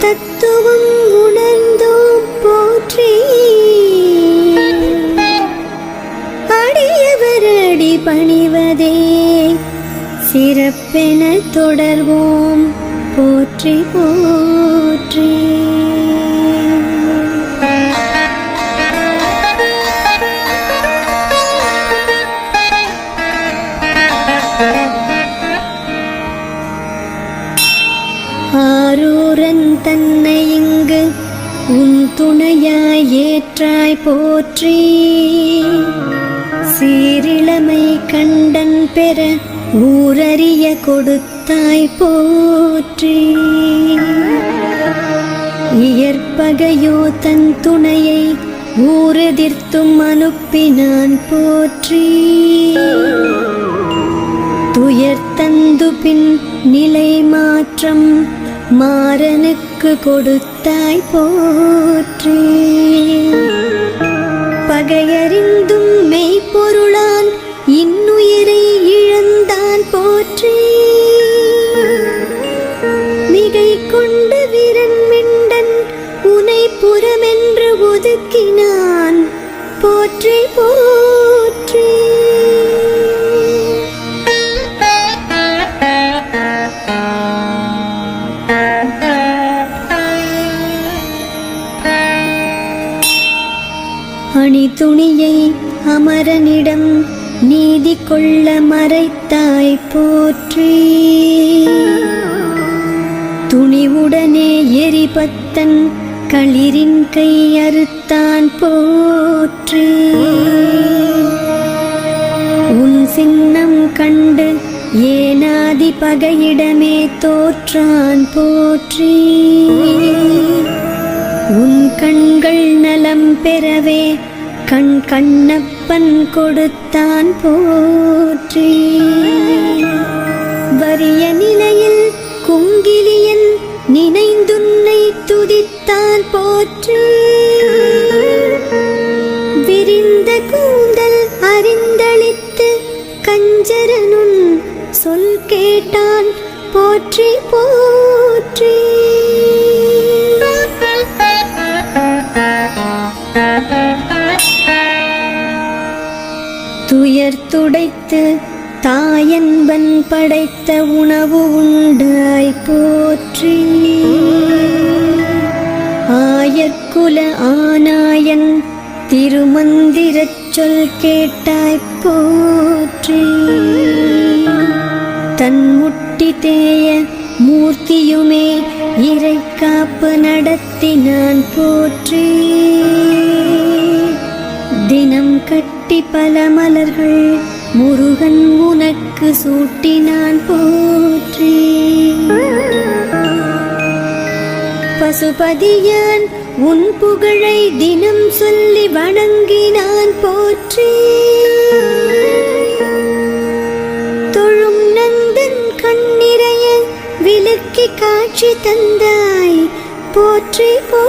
தத்துவம் உணர்ந்தோம் போற்றி. அடியவரடி பணிவதே சிறப்பென தொடர்வோம் போற்றி போ. உன் துணையாய் ஏற்றாய் போற்றி. சீரிழமை கண்டன் பெற ஊரறிய கொடுத்தாய் போற்றி. இயற்பகையோ தன் துணையை ஊரெதிர்த்தும் அனுப்பினான் போற்றி. துயர் தந்து பின் நிலை மாற்றம் மாறனுக்கு கொடுத்தாய் போற்றே. அணி துணியை அமரனிடம் நீதி கொள்ள மறைத்தாய் போற்றி. துணிவுடனே எரிபத்தன் களிரின் கை அறுத்தான் போற்றி. உன் சின்னம் கண்டு ஏனாதி பகையிடமே தோற்றான் போற்றி. பெறவே கண் கண்ணப்பன் கொடுத்தான் போற்றி. வறிய நிலையில் குங்கிலியன் நினைந்துன்னை துதித்தான் போற்றி. விரிந்த கூந்தல் அறிந்தளித்து கஞ்சரனுன் சொல் கேட்டான் போற்றி போ துயர் துடைத்து தாயன்பன் படைத்த உணவு உண்டாய் போற்றி. ஆயக்குல ஆனாயன் திருமந்திரச் சொல் கேட்டாய் போற்றி. தன் முட்டி தேய மூர்த்தியுமே இறை காப்பு நடத்தினான் போற்றி. கட்டி பல மலர்கள் முருகன் உனக்கு சூட்டினான் போற்றி. பசுபதியான் உன் புகழை தினம் சொல்லி வணங்கினான் போற்றி. தொழும் நந்தன் கண்ணிறைய விலக்கி காட்சி தந்தாய். போற்றி போ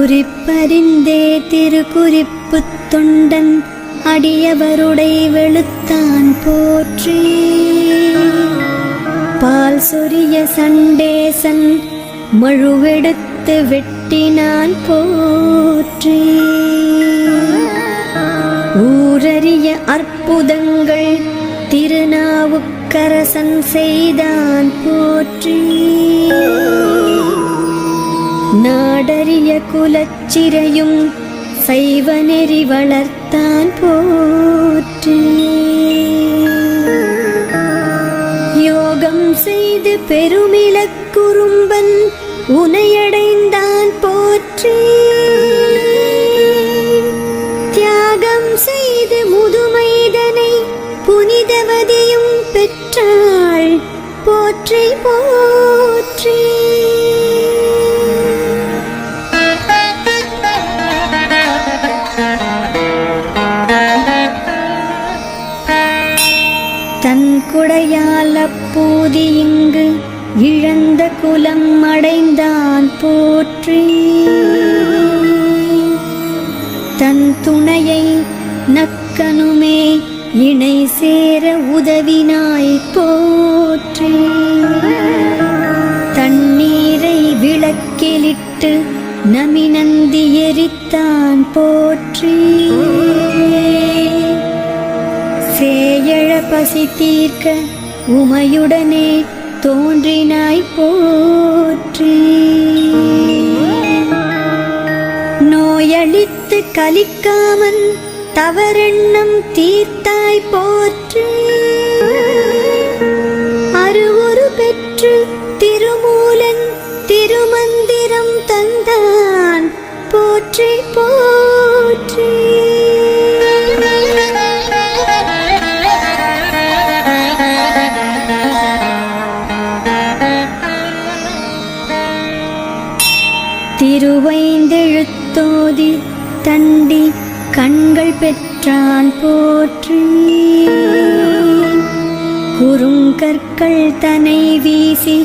குறிப்பறிந்தே திருக்குறிப்பு தொண்டன் அடியவருடை வெளுத்தான் போற்றி. பால் சொரிய சண்டேசன் மழுவெடுத்து வெட்டினான் போற்றி. ஊரறிய அற்புதங்கள் திருநாவுக்கரசன் செய்தான் போற்றி. நாடறிய குலச்சிறையும் சைவ நெறி வளர்த்தான் போற்றி. யோகம் செய்து பெருமிழக்குறும்பன் உனையடைந்தான் போற்றி. தியாகம் செய்து முதுமைதனை புனிதவதியும் பெற்றாள் போற்றி போற்றி குடையால் அப்பூதி இங்கு இழந்த குலம் அடைந்தான் போற்றி. தன் துணையை நக்கனுமே இணை சேர உதவினாய் போற்றி. தண்ணீரை விளக்கிலிட்டு நமிநந்தி எரித்தான் போற்றி. தீர்க்க உமையுடனே தோன்றினாய் போற்றி. நோயழித்து கலிக்காமன் தவறெண்ணம் தீர்த்தாய் போற்றி. அருவுரு பெற்று திருமூலன் திருமந்திரம் தந்தான். போற்றி போ பெற்றான். போற்றி குறுங்கற்கள் தனை வீசி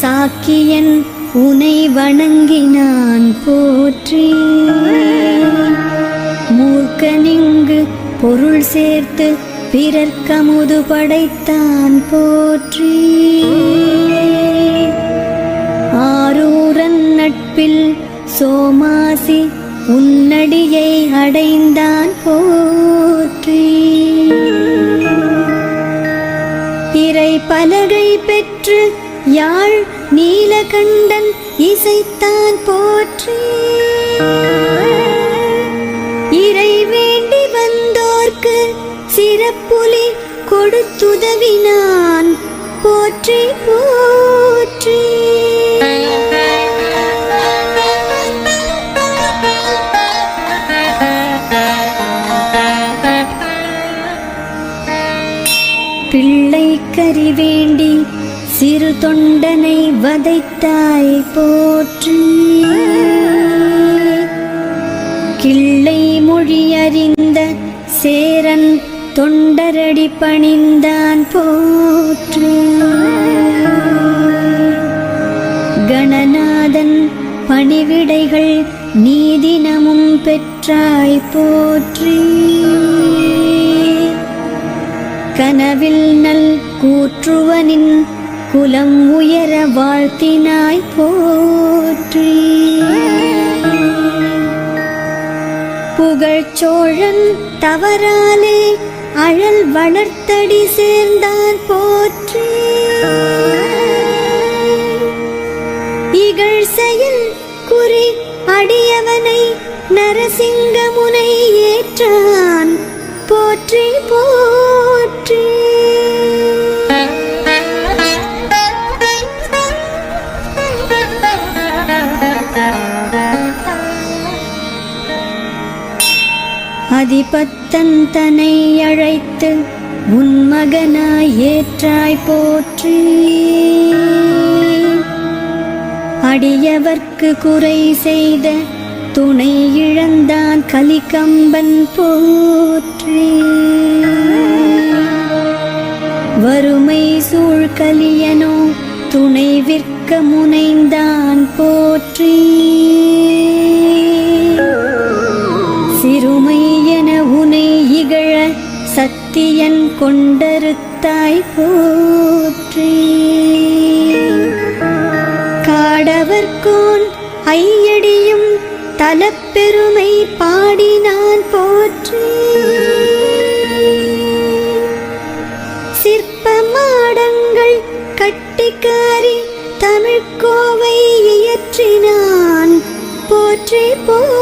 சாக்கியன் உனை வணங்கினான் போற்றி மூர்க்கனிங்கு பொருள் சேர்த்து பிறர்க்கமுது படைத்தான் போற்றி ஆரூரன் நட்பில் சோமாசி உன்னடியை அடைந்தான் போற்றி. இறை பலகை பெற்று யாழ் நீலகண்டன் இசைத்தான் போற்றி. இறை வேண்டி வந்தோர்க்கு சிறப்புலி கொடுத்துதவினான். போற்றி போ. வேண்டி சிறு தொண்டனை வதைத்தாய் போற்றி. கிள்ளை மொழி அறிந்த சேரன் தொண்டரடி பணிந்தான் போற்று. கணநாதன் பணிவிடைகள் நீதினமும் பெற்றாய் போற்றி. கனவில் நல் போற்றுவனின் குலம் உயர வாழ்த்தினாய் போற்றி. புகழ்ச்சோழன் தவறாலே அழல் வளர்த்தடி சேர்ந்தான் போற்றி. இகழ் செயல் குறி அடியவனை நரசிங்கமுனை ஏற்றான். போற்றி போ அதிபத்தன் தன்னை அழைத்து உன் மகனாய் ஏற்றாய் போற்றி. அடியவர்க்கு குறை செய்த துணை இழந்தான் கலிகம்பன் போற்றி. வறுமை சூழ்கலியனோ துணை விற்க முனைந்தான் போற்றி. கொண்டருத்தாய் போற்றி. காடவர்கோன் ஐயடியும் தலப்பெருமை பாடினான் போற்றி. சிற்ப மாடங்கள் கட்டிக்காரி தமிழ்கோவை இயற்றினான். போற்றி போ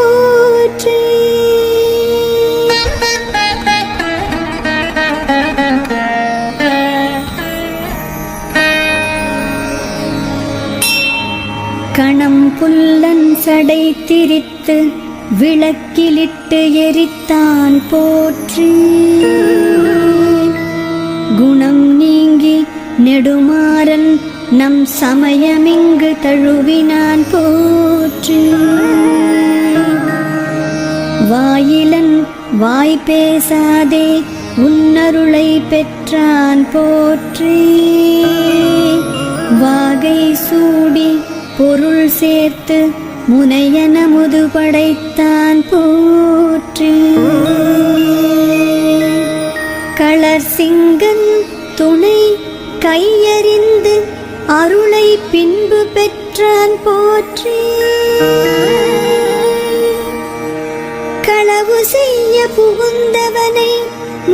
புல்லன் திரித்து விளக்கிலிட்டு எரித்தான் போற்றி. குணம் நீங்கி நெடுமாறன் நம் சமயமிங்கு தழுவினான் போற்றி. வாயிலன் வாய் பேசாதே உன்னருளை பெற்றான் போற்றி. வாகை சூடி பொருள் சேர்த்து முனையன முது படைத்தான் போற்று. களர் சிங்கன் துணை கையறிந்து அருளை பின்பு பெற்றான் போற்றி. களவு செய்ய புகுந்தவனை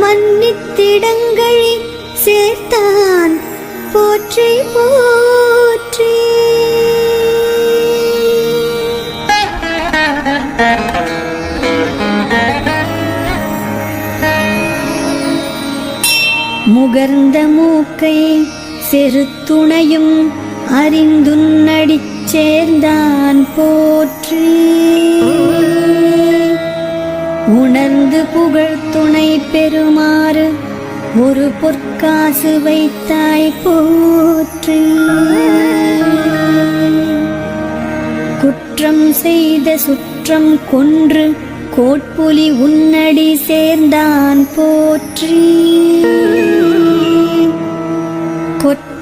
மன்னித்திடங்கழி சேர்த்தான் போற்றி போ முகர்ந்த மூக்கை செருத்துணையும் அறிந்துன்னடிச் சேர்ந்தான் போற்று. உணர்ந்து புகழ் துணை பெறுமாறு ஒரு பொற்காசு வைத்தாய் போற்று. குற்றம் செய்த சுற்றம் கொன்று கோட்புலி உன்னடி சேர்ந்தான் போற்றி.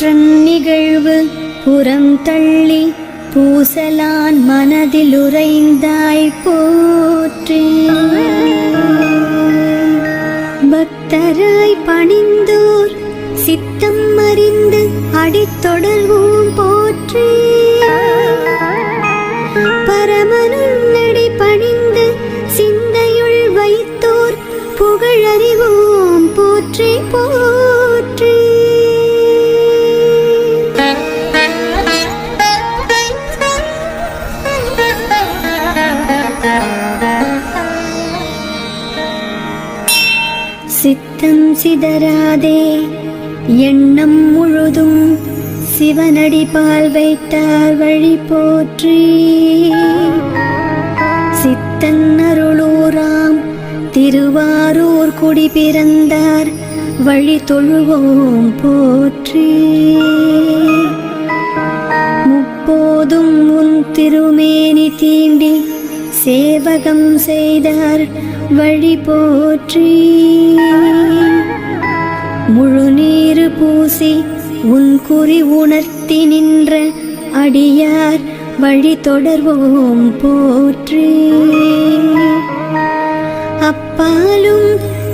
கொற்றன் நிகழ்வு புறம் தள்ளி பூசலான் மனதில் உறைந்தாய் போற்றி. பக்தராய் பணிந்தோர் சித்தம் அறிந்து அடித்தொடர்வோம் போற்றே. சிதறாதே எண்ணம் முழுதும் சிவனடி பால் வைத்தார் வழி போற்றி. சித்தன் அருளூராம் திருவாரூர் குடி பிறந்தார் வழி தொழுவோம் போற்றி. முப்போதும் உன் திருமேனி தீண்டி சேவகம் செய்தார் வழி போற்றி. முழு நீரு பூசி உன் குறி உணர்த்தி நின்ற அடியார் வழி தொடர்வோம் போற்றி. அப்பாலும்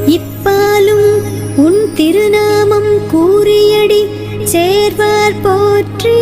இப்பாலும் உன் திருநாமம் கூறியடி சேர்வார் போற்றி.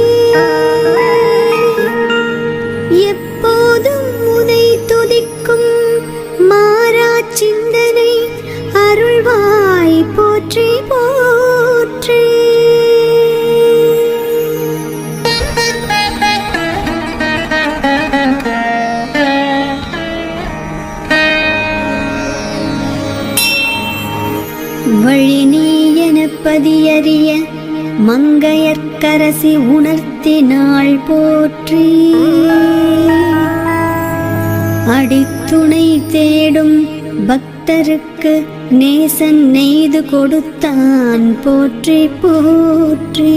மங்கையர்க்கரசி உணர்த்தினாள் போற்றி. அடித்துணை தேடும் பக்தருக்கு நேசன் நெய்து கொடுத்தான் போற்றி போற்றி.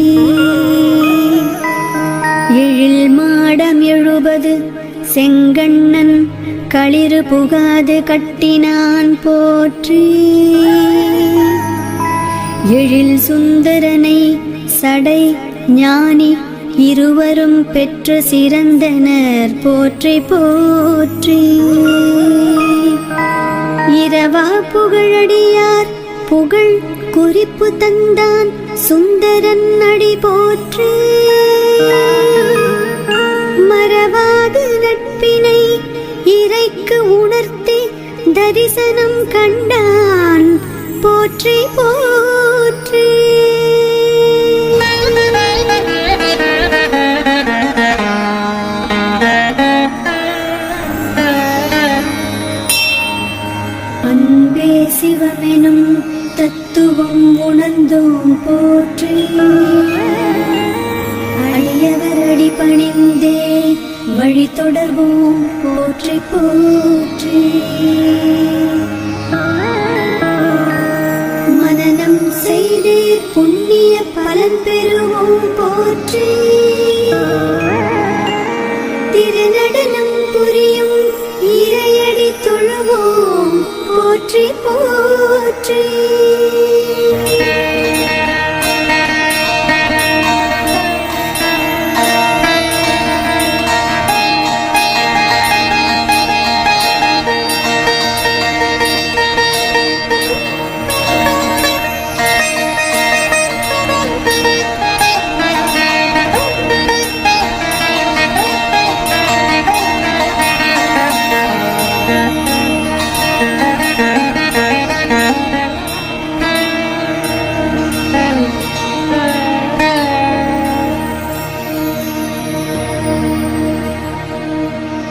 எழில் மாடம் எழுபது செங்கண்ணன் களிறு புகாது கட்டினான் போற்றி. எழில் சுந்தரனை சடை ஞானி இருவரும் பெற்று சிறந்தனர். போற்றி போற்றி. இரவா புகழடியார் புகழ் குறிப்பு தந்தான். சுந்தரன் அடி போற்றி. மறவாது நட்பினை இறைக்கு உணர்த்தி தரிசனம் கண்டான். போற்றி போ தத்துவம் உணர்ந்தோம் போற்றி. அடியவர் அடி பணிந்தே வழி தொடர்வோம் போற்றி போற்றி. மனநம் செய்தே புண்ணிய பலன் பெறுவோம் போற்றி.